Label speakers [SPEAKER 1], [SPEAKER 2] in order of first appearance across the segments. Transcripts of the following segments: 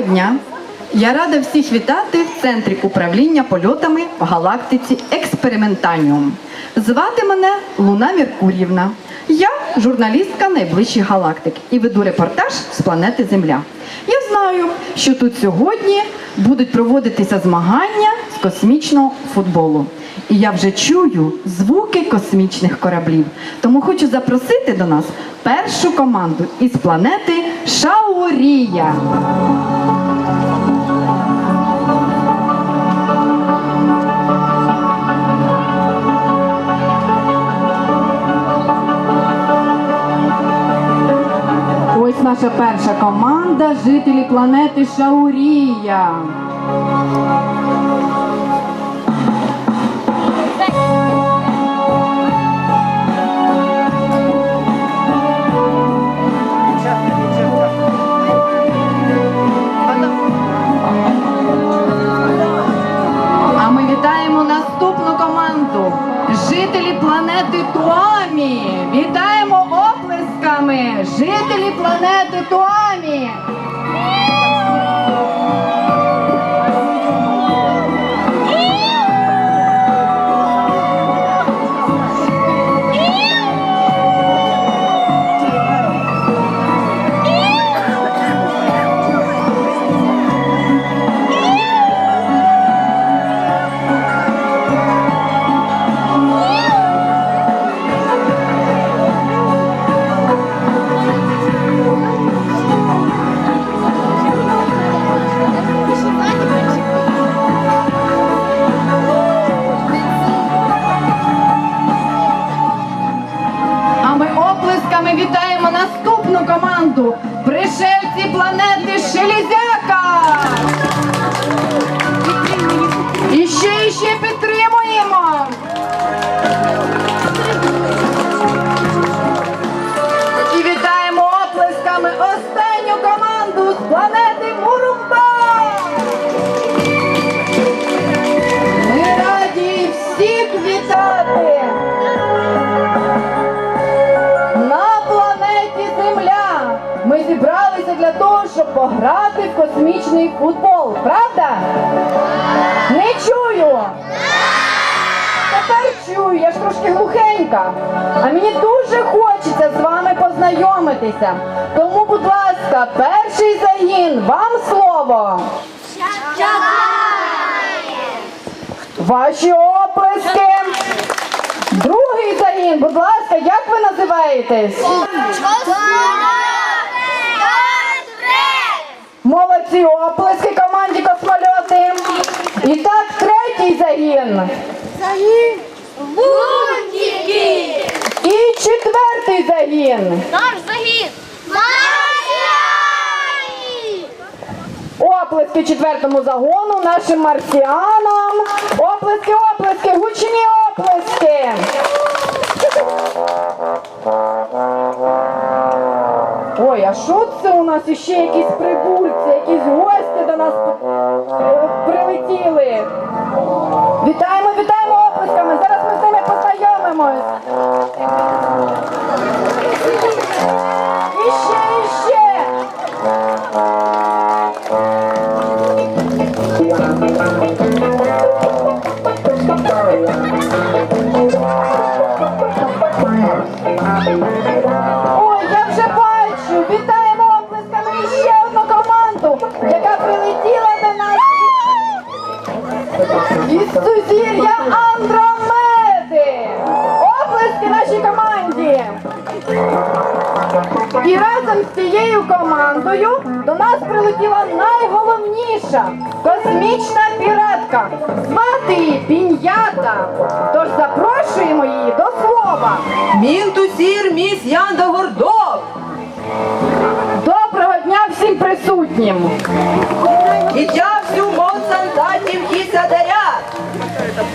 [SPEAKER 1] Доброго дня! Я рада всіх вітати в центрі управління польотами в галактиці Експериментаніум. Звати мене Луна Меркур'ївна. Я журналістка найближчих галактик і веду репортаж з планети Земля. Я знаю, що тут сьогодні будуть проводитися змагання з космічного футболу. І я вже чую звуки космічних кораблів. Тому хочу запросити до нас першу команду із планети Шаурія. Наша перша команда, жителі планети Шаурія. А ми вітаємо наступну команду. Жителі планети Туамі. Вітаємо. Жителі планети Туамі. Пограти в космічний футбол. Правда? Не чую. Тепер чую, я ж трошки глухенька. А мені дуже хочеться з вами познайомитися. Тому, будь ласка, перший загін, вам слово. Ваші оплески. Другий загін, будь ласка, як ви називаєтесь? Молодці оплески команді космольоти. І так, третій загін.
[SPEAKER 2] Загін Лунтики!
[SPEAKER 1] І четвертий загін.
[SPEAKER 2] Наш загін! Марсіані!
[SPEAKER 1] Оплески четвертому загону, нашим марсіанам. Оплески, оплески, гучні оплески. Ой, а що це у нас іще якісь прибульці, якісь гості до нас е, прилетіли? Вітаємо, вітаємо оплесками. Зараз ми з ними познайомимось. Прилетіла до нас із сузір'я Андромеди! Оплески нашій команді! І разом з цією командою до нас прилетіла найголовніша космічна піратка. Звати її Пінята. Тож запрошуємо її до слова.
[SPEAKER 3] Мінтусір міс Янда Гордов. Я всю Монсантатів і Садаря.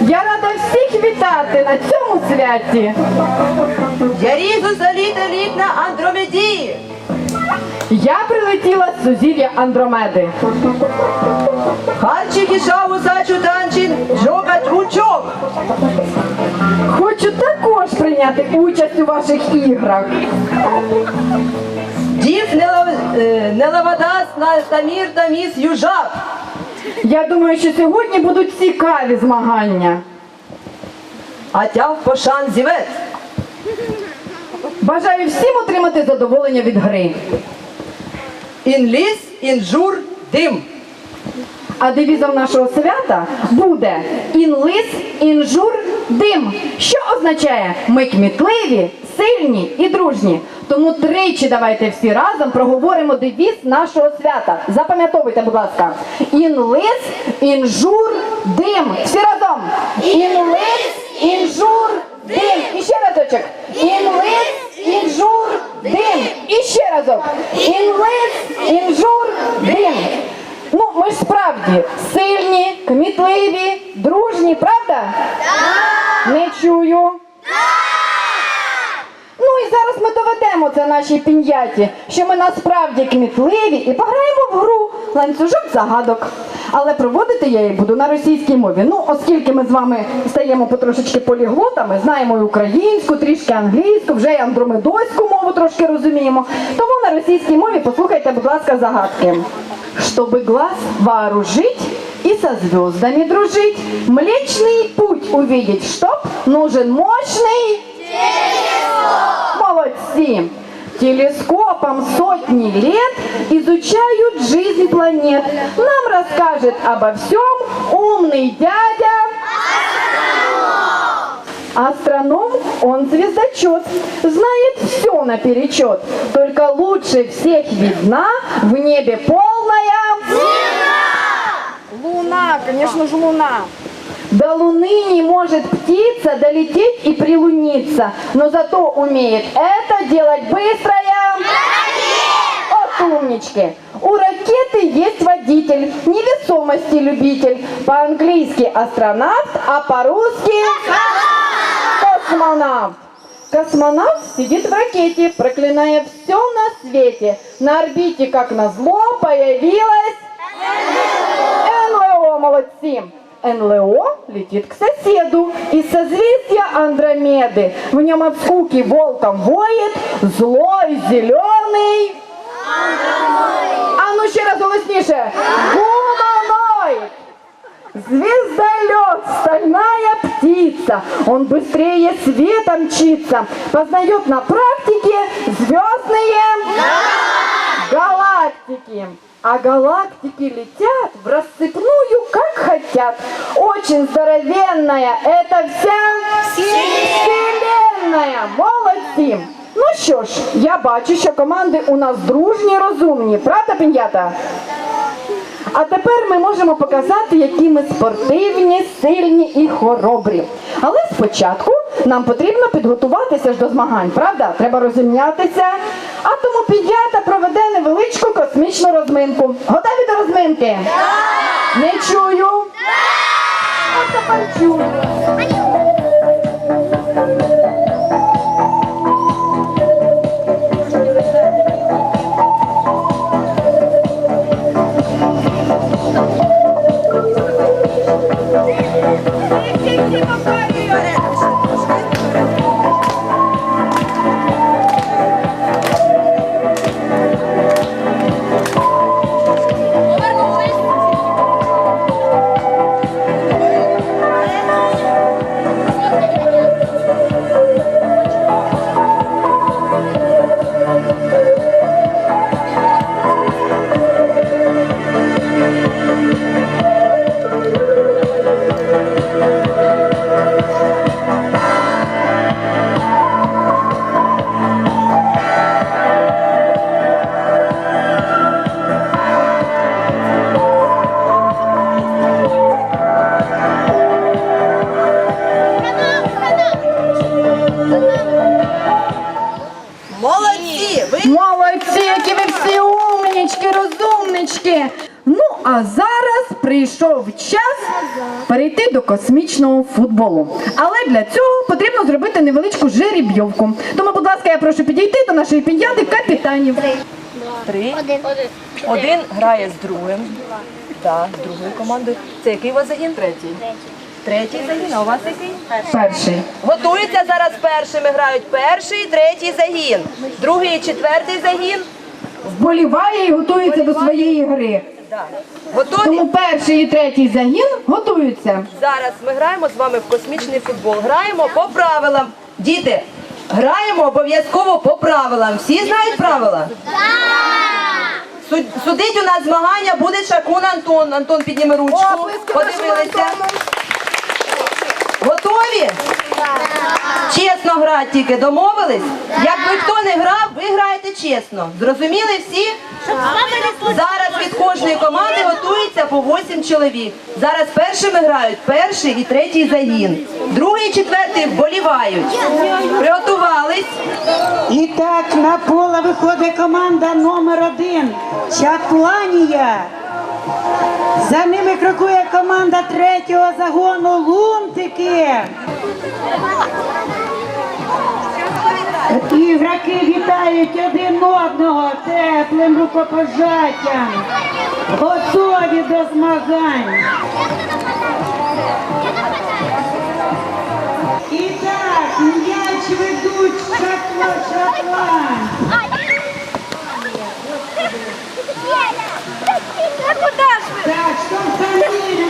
[SPEAKER 1] Я рада всіх вітати на цьому святі.
[SPEAKER 3] Я різу заліта літ на Андромеді.
[SPEAKER 1] Я прилетіла з сузір'я Андромеди.
[SPEAKER 3] Харчик і шаву сачу танчин, джога тручок.
[SPEAKER 1] Хочу також прийняти участь у ваших іграх.
[SPEAKER 3] Нелав- е, на Тамір Таміс Южак.
[SPEAKER 1] Я думаю, що сьогодні будуть цікаві змагання.
[SPEAKER 3] А Атяв Пошан Зівець.
[SPEAKER 1] Бажаю всім отримати задоволення від гри.
[SPEAKER 3] Інліс, інжур, дим.
[SPEAKER 1] А девізом нашого свята буде інлис, інжур, дим, що означає ми кмітливі, сильні і дружні. Тому тричі давайте всі разом проговоримо девіз нашого свята. Запам'ятовуйте, будь ласка. Інлис, інжур, дим. Всі разом. Інлис, інжур, дим. І ще разочок. Інлис, інжур, дим. І ще разок. Інлис, інжур, дим. Ну, ми ж справді сильні, кмітливі, дружні, правда? Так! Не чую. Ну і зараз ми доведемо це нашій пін'яті, що ми насправді кмітливі і пограємо в гру ланцюжок загадок Але проводити я її буду на російській мові. Ну, оскільки ми з вами стаємо потрошечки поліглотами, знаємо і українську, трішки англійську, вже і андромедойську мову трошки розуміємо. Тому на російській мові послухайте, будь ласка, загадки. Чтобы глаз вооружить и со звездами дружить, Млечный путь увидеть, чтоб нужен мощный Молодцы! Телескопом сотни лет изучают жизнь планет. Нам расскажет обо всем умный дядя. Астроном, он звездочет, знает все наперечет. Только лучше всех видна в небе полная... Луна, конечно же луна. До Луны не может птица долететь и прилуниться, но зато умеет это делать быстрая... Умнички. У ракеты есть водитель, невесомости любитель. По-английски астронавт, а по-русски космонавт. Космонавт сидит в ракете, проклиная все на свете. На орбите, как назло, появилась НЛО, молодцы! НЛО летит к соседу из созвездия Андромеды. В нем от скуки волком воет злой зеленый. А ну ще раз голосніше. Гуманоид. Звездолет, стальная птица, он быстрее света мчится, познает на практике звездные галактики. А галактики летят в рассыпную, как хотят. Очень здоровенная это вся вселенная. Молодці! Ну що ж, я бачу, що команди у нас дружні, розумні. Правда, пінята? А тепер ми можемо показати, які ми спортивні, сильні і хоробрі. Але спочатку нам потрібно підготуватися ж до змагань, правда? Треба розім'ятися. А тому під'ята проведе невеличку космічну розминку. Готові до розминки? Не чую. А тепер чую. Прийшов час перейти до космічного футболу. Але для цього потрібно зробити невеличку жеребйовку. Тому, будь ласка, я прошу підійти до нашої пін'яти капітанів.
[SPEAKER 3] три.
[SPEAKER 2] Один.
[SPEAKER 3] Один грає з другим. Так, з другою командою. Це який у вас загін? Третій. Третій загін, а у вас який?
[SPEAKER 1] Перший.
[SPEAKER 3] Готуються зараз першими, грають перший, третій загін. Другий і четвертий загін
[SPEAKER 1] вболіває і готується до своєї гри.
[SPEAKER 3] Да. Готові?
[SPEAKER 1] Тому перший і третій загін готуються.
[SPEAKER 3] Зараз ми граємо з вами в космічний футбол. Граємо по правилам. Діти, граємо обов'язково по правилам. Всі знають правила? Суд- Судить у нас змагання буде Шакун Антон. Антон підніме ручку. Подивилися. Готові? Чесно грати тільки домовились? Якби хто не грав, ви граєте чесно. Зрозуміли всі? Зараз від кожної команди готується по 8 чоловік. Зараз першими грають перший і третій загін. Другий і четвертий вболівають. Приготувались.
[SPEAKER 4] І так на поле виходить команда номер один Чакланія. За ними крокує команда третього загону Лунтики. Ігроки вітають один одного теплим рукопожаттям. Готові до змагань. І так, м'яч ведуть шатла шатлан.
[SPEAKER 2] Куда ж ви?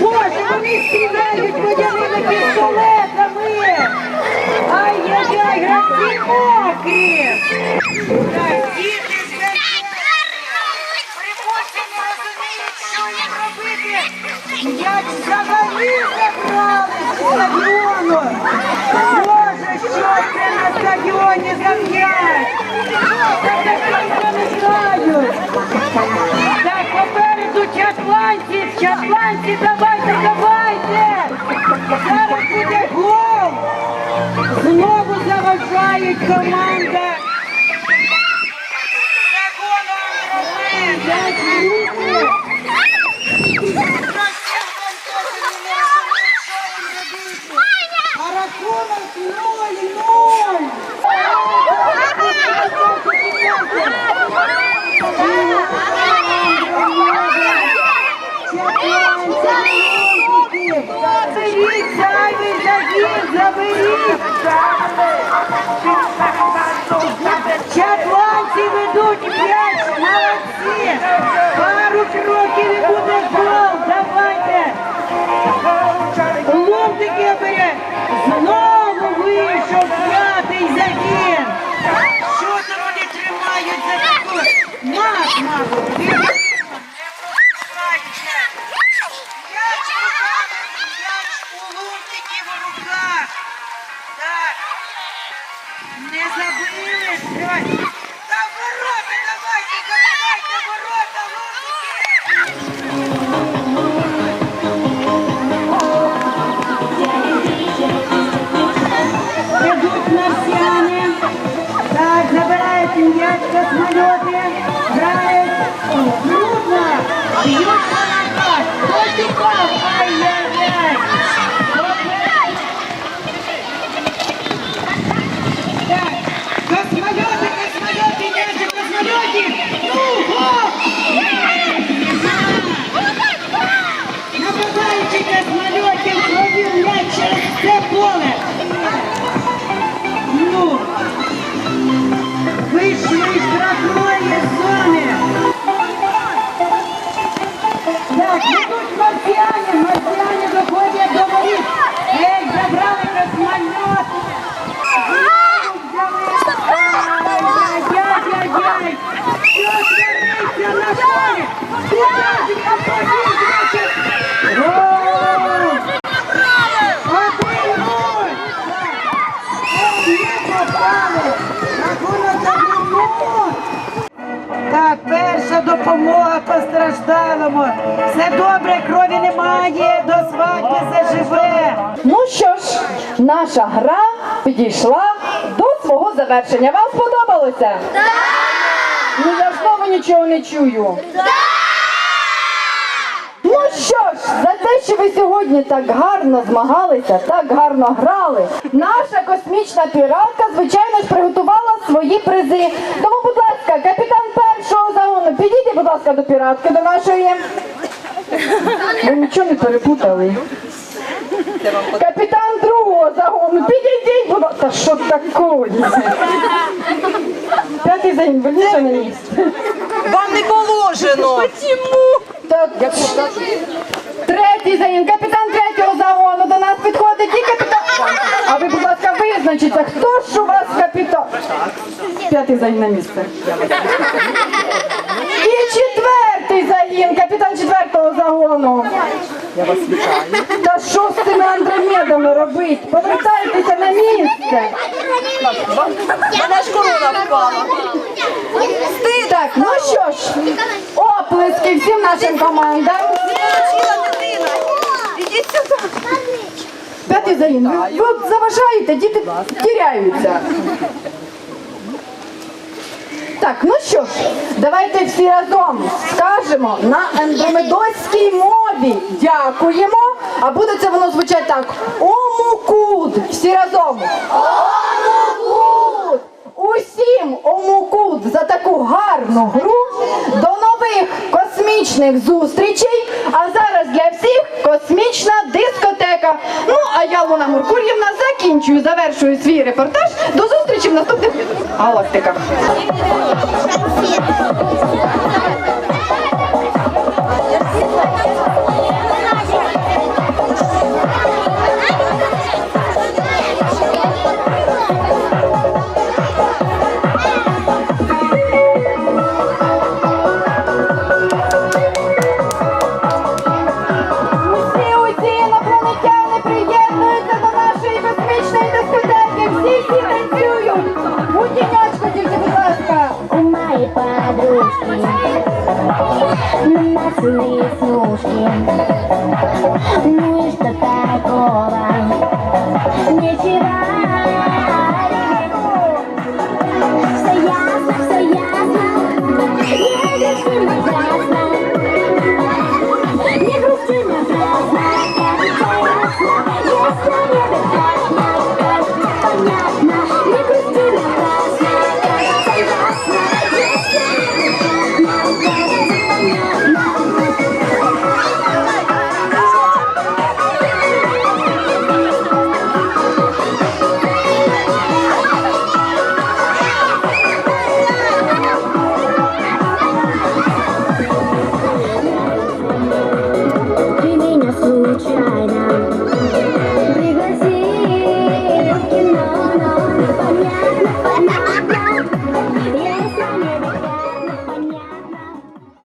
[SPEAKER 4] Боже, вони стріляють водяними пістолетами. Ай-яй-яй, гравці мокрі. Діти не розуміють, що їм робити. Як взагалі забрали стадіону. Боже, що це на стадіоні за м'яч? Це таке не знають. Так, попереду чатланці, чатланці, давайте, давайте. Зараз буде гол. Знову заважають команда. Чатланці ведуть м'яч, молодці. Пару кроків і буде гол, давайте. Ломтики бере. Знову вийшов п'ятий загін. Що там вони тримають за. Допомога постраждалому. Все добре, крові немає, до свадьби заживе.
[SPEAKER 1] Ну що ж, наша гра підійшла до свого завершення. Вам сподобалося? Так! Ну я знову нічого не чую. Так! Ну що ж, за те, що ви сьогодні так гарно змагалися, так гарно грали, наша космічна піратка, звичайно ж, приготувала свої призи. Тому, будь ласка, капітан першого загону, підійдіть, будь ласка, до піратки, до нашої. Ви нічого не перепутали. Капітан другого загону, підійдіть, будь ласка. Та що таке? П'ятий загін, вольніше на місце.
[SPEAKER 3] Вам не положено.
[SPEAKER 1] Так, третій загін, капітан третього загону до нас підходить і капітан. А ви, будь ласка, хто ж у вас капітан? П'ятий загін на місце. І четвертий загін, капітан четвертого загону. Я вас вітаю. Та що з цими андромедами робить? Повертайтеся на місце.
[SPEAKER 3] Мене ж корона впала.
[SPEAKER 1] Так, ну що ж, оплески всім нашим командам.
[SPEAKER 3] Ідіть сюди.
[SPEAKER 1] П'ятий загін, ви, от заважаєте, діти тіряються. Так, ну що ж, давайте всі разом скажемо на андромедоській мові дякуємо, а буде це воно звучати так. Омукуд. Всі разом. Омукуд. Усім омукуд за таку гарну гру. До нових космічних зустрічей. А зараз для всіх космічна дискотека. Ну, а я, Луна Муркур'ївна, закінчую, завершую свій репортаж. До зустрічі в наступних галактиках.
[SPEAKER 5] leave skin.